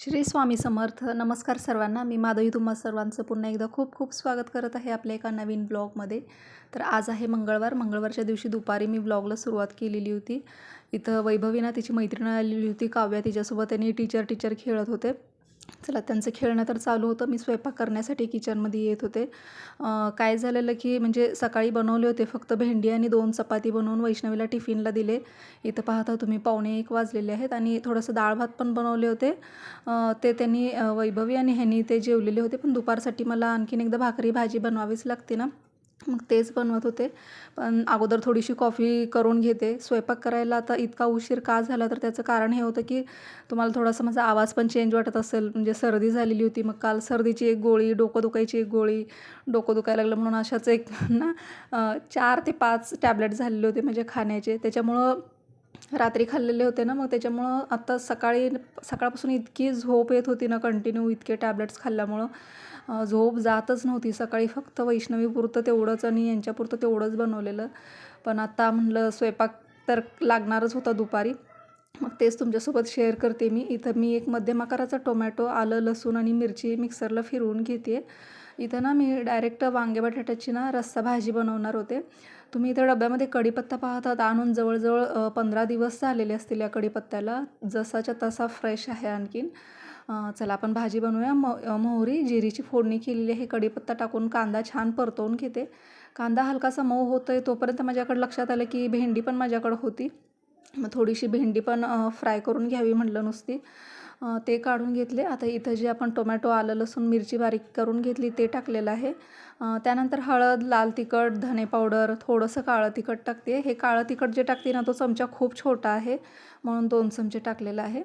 श्री स्वामी समर्थ. नमस्कार सर्वांना. मी माधवी तुम्हा सर्वांचं पुन्हा एकदा खूप खूप स्वागत करत आहे आपल्या एका नवीन ब्लॉगमध्ये. तर आज आहे मंगळवार. मंगळवारच्या दिवशी दुपारी मी ब्लॉगला सुरुवात केलेली होती. इथं वैभवीना तिची मैत्रीण आलेली होती. काव्या तिच्यासोबत त्यांनी टीचर टीचर खेळत होते. चला त्यांचं खेळणं तर चालू होतं. मी स्वयंपाक करण्यासाठी किचनमध्ये येत होते. काय झालेलं की म्हणजे सकाळी बनवले होते फक्त भेंडी आणि दोन चपाती बनवून वैष्णवीला टिफिनला दिले. इथं पाहता तुम्ही पावणे एक वाजलेले आहेत आणि थोडंसं डाळ भात पण बनवले होते. ते त्यांनी वैभवी आणि ह्यांनी ते जेवलेले होते. पण दुपारसाठी मला आणखीन एकदा भाकरी भाजी बनवावीच लागते ना. मग तेच बनवत होते. पण अगोदर थोडीशी कॉफी करून घेते. स्वयंपाक करायला आता इतका उशीर का झाला? तर त्याचं कारण हे होतं की तुम्हाला थोडासा माझा आवाज पण चेंज वाटत असेल. म्हणजे सर्दी झालेली होती. मग काल सर्दीची एक गोळी डोकं दुखायची एक गोळी डोकं दुखायला लागलं म्हणून अशाच एक ना चार ते पाच टॅबलेट झालेले होते म्हणजे खाण्याचे. त्याच्यामुळं रात्री खाल्लेले होते ना मग त्याच्यामुळं आत्ता सकाळी सकाळपासून इतकी झोप येत होती ना कंटिन्यू इतके टॅबलेट्स खाल्ल्यामुळं. झोप जातच नव्हती. सकाळी फक्त वैष्णवीपुरतं तेवढंच आणि यांच्यापुरतं तेवढंच बनवलेलं. पण आत्ता म्हणलं स्वयंपाक तर लागणारच होता दुपारी. मग तेच तुमच्यासोबत शेअर करते मी. इथं मी एक मध्यम आकाराचा टोमॅटो आलं लसूण आणि मिरची मिक्सरला फिरवून घेते इथं ना मी डायरेक्ट वांगे बटाट्याची ना रस्सा भाजी बनवणार होते. तुम्ही इथं डब्यामध्ये कढीपत्ता पाहतात आणून जवळजवळ पंधरा दिवस झालेले असतील या कढीपत्त्याला. जसाच्या तसा फ्रेश आहे आणखीन. चला आपण भाजी बनवूया. म मोहरी जिरीची फोडणी केलेली आहे. कढीपत्ता टाकून कांदा छान परतवून घेते. कांदा हलकासा मऊ होतो आहे तोपर्यंत माझ्याकडे लक्षात आलं की भेंडी पण माझ्याकडं होती. मग थोडीशी भेंडी पण फ्राय करून घ्यावी म्हटलं नुसती. ते काढून घेतले. आता इथं जे आपण टोमॅटो आलं लसूण मिरची बारीक करून घेतली ते टाकलेलं आहे. त्यानंतर हळद लाल तिखट धने पावडर थोडंसं काळं तिखट टाकते. हे काळं तिखट जे टाकते ना तो चमचा खूप छोटा आहे. म्हणून दोन चमचे टाकलेला आहे.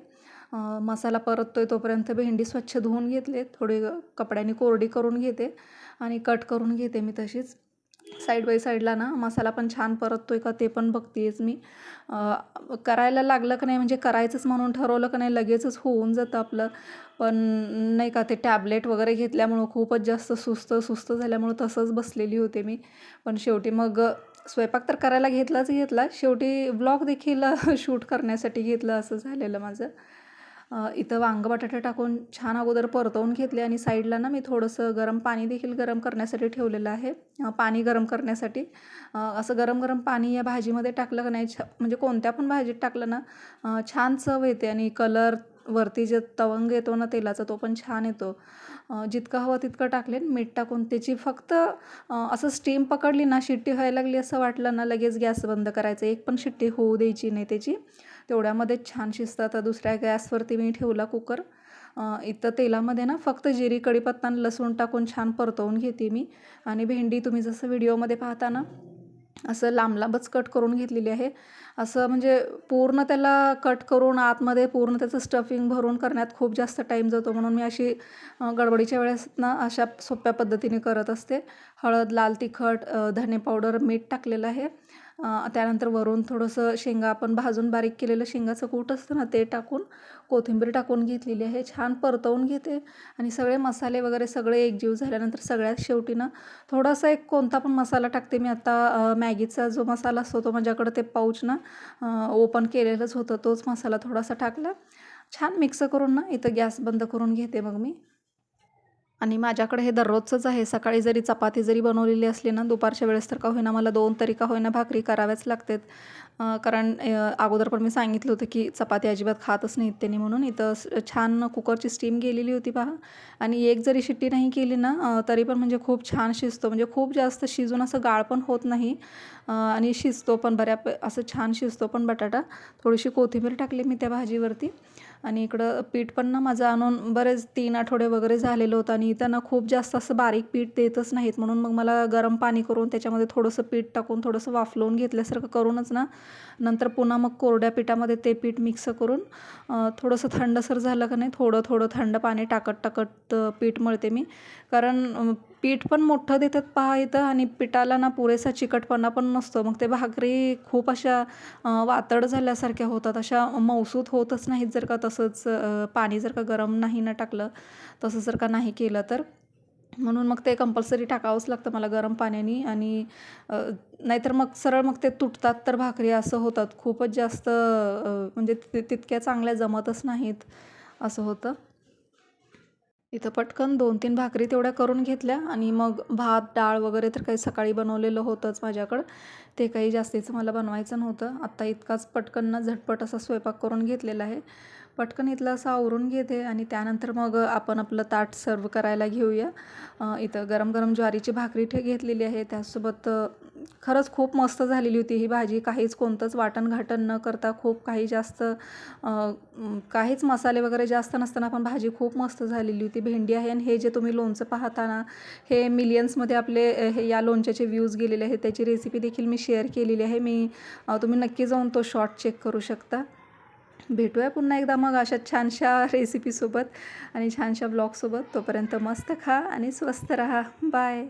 अं, मसाला परततोय तोपर्यंत भेंडी स्वच्छ धुवून घेतले. थोडी कपड्याने कोरडी करून घेते आणि कट करून घेते मी तशीच. साईड बाय साईडला ना मसाला पण छान परततो आहे का ते पण बघतेच मी. करायला लागलं का नाही म्हणजे करायचंच म्हणून ठरवलं का नाही लगेचच होऊन जातं आपलं. पण नाही का ते टॅबलेट वगैरे घेतल्यामुळं खूपच जास्त सुस्त सुस्त झाल्यामुळं तसंच बसलेली होते मी. पण शेवटी मग स्वयंपाक तर करायला घेतलाच घेतला. शेवटी ब्लॉग देखील शूट करण्यासाठी घेतलं असं झालेलं माझं. इथं वांगं बटाटे टाकून छान अगोदर परतवून घेतले आणि साईडला ना मी थोडंसं गरम पाणी देखील गरम करण्यासाठी ठेवलेलं आहे. पाणी गरम करण्यासाठी. असं गरम गरम पाणी या भाजीमध्ये टाकलं का नाही छ म्हणजे कोणत्या पण भाजीत टाकलं ना छान चव येते आणि कलर वरती जे तवंग येतो ना तेलाचा तो पण छान येतो. जितकं हवं तितकं टाकले मीठ टाकून. त्याची फक्त असं स्टीम पकडली ना शिट्टी व्हायला लागली असं वाटलं ना लगेच गॅस बंद करायचं. एक पण शिट्टी होऊ द्यायची नाही त्याची. तेवढ्यामध्येच छान शिजतं आता दुसऱ्या गॅसवरती मी ठेवला कुकर. इथं तेलामध्ये ना फक्त जिरी कढीपत्ता आणि लसूण टाकून छान परतवून घेते मी. आणि भेंडी तुम्ही जसं व्हिडिओमध्ये पाहता ना असं लांबलांबच कट करून घेतलेली आहे. असं म्हणजे पूर्ण त्याला कट करून आतमध्ये पूर्ण त्याचं स्टफिंग भरून करण्यात खूप जास्त टाईम जातो म्हणून मी अशी गडबडीच्या वेळेस ना अशा सोप्या पद्धतीने करत असते. हळद लाल तिखट धने पावडर मीठ टाकलेलं आहे. त्यानंतर वरून थोडंसं शेंगा आपण भाजून बारीक केलेलं शेंगाचं कूट असतं ना ते टाकून कोथिंबीर टाकून घेतलेली आहे. छान परतवून घेते आणि सगळे मसाले वगैरे सगळे एकजीव झाल्यानंतर सगळ्यात शेवटी ना थोडासा एक कोणता पण मसाला टाकते. मी आता मॅगीचा जो मसाला असतो तो माझ्याकडं ते पाऊच ना ओपन केलेलंच होतं तोच मसाला थोडासा टाकला. छान मिक्स करून ना इथं गॅस बंद करून घेते मग मी. आणि माझ्याकडे हे दररोजचंच आहे. सकाळी जरी चपाती जरी बनवलेली असली ना दुपारच्या वेळेस तर का होईना मला दोन तरी का होईना भाकरी कराव्याच लागतात. कारण अगोदर पण मी सांगितलं होतं की चपाती अजिबात खातच नाहीत त्यांनी म्हणून. इथं छान कुकरची स्टीम गेलेली होती पहा. आणि एक जरी शिट्टी नाही केली ना तरी पण म्हणजे खूप छान शिजतो. म्हणजे खूप जास्त शिजून असं गाळ पण होत नाही. आणि शिजतो पण बऱ्या असं छान शिजतो पण बटाटा. थोडीशी कोथिंबीर टाकली मी त्या भाजीवरती. आणि इकडं पीठ पण ना माझं आणून बरेच तीन आठवडे वगैरे झालेलं होतं आणि इथं ना खूप जास्त असं बारीक पीठ देतच नाहीत. म्हणून मग मला गरम पाणी करून त्याच्यामध्ये थोडंसं पीठ टाकून थोडंसं वाफलवून घेतल्यासारखं करूनच ना नंतर पुन्हा मग कोरड्या पिठामध्ये ते पीठ मिक्स करून थोडंसं थंडसर झालं का नाही थोडं थोडं थंड पाणी टाकत टाकत पीठ मळते मी. कारण पीठ पण मोठं देतात पहा इथं आणि पिठाला ना पुरेसा चिकटपणा पण नसतो. मग ते भाकरी खूप अशा वातड झाल्यासारख्या होतात. अशा मऊसूत होतच नाहीत जर का तसंच पाणी जर का गरम नाही ना टाकलं तसं जर का नाही केलं तर? म्हणून मग ते कंपल्सरी टाकावंच लागतं मला गरम पाण्याने आणि नाहीतर मग सरळ मग ते तुटतात तर भाकरी असं होतात. खूपच जास्त म्हणजे तितक्या चांगल्या जमतच नाहीत असं होतं. इथं पटकन दोन तीन भाकरी तेवढ्या करून घेतल्या आणि मग भात डाळ वगैरे तर काही सकाळी बनवलेलं होतंच माझ्याकडं. ते काही जास्तीचं मला बनवायचं नव्हतं. आत्ता इतकाच पटकन ना झटपट असा स्वयंपाक करून घेतलेला आहे. पटकन इथलं असं आवरून घेते आणि त्यानंतर मग आपण आपलं ताट सर्व करायला घेऊया. इथं गरम गरम ज्वारीची भाकरी ठे घेतलेली आहे. त्यासोबत खरंच खूप मस्त झालेली होती ही भाजी. काहीच कोणतंच वाटण घाटण न करता खूप काही जास्त काहीच मसाले वगैरे जास्त नसताना पण भाजी खूप मस्त झालेली होती. भेंडी आहे आणि हे जे तुम्ही लोणचं पाहता ना हे मिलियन्समध्ये आपले हे या लोणच्याचे व्ह्यूज गेलेले आहेत. त्याची रेसिपी देखील मी शेअर केलेली आहे. मी तुम्ही नक्की जाऊन तो शॉर्ट चेक करू शकता. भेटूया पुन्हा एकदा मग अशा छानशा रेसिपीसोबत आणि छानशा ब्लॉगसोबत तोपर्यंत मस्त खा आणि स्वस्त रहा. बाय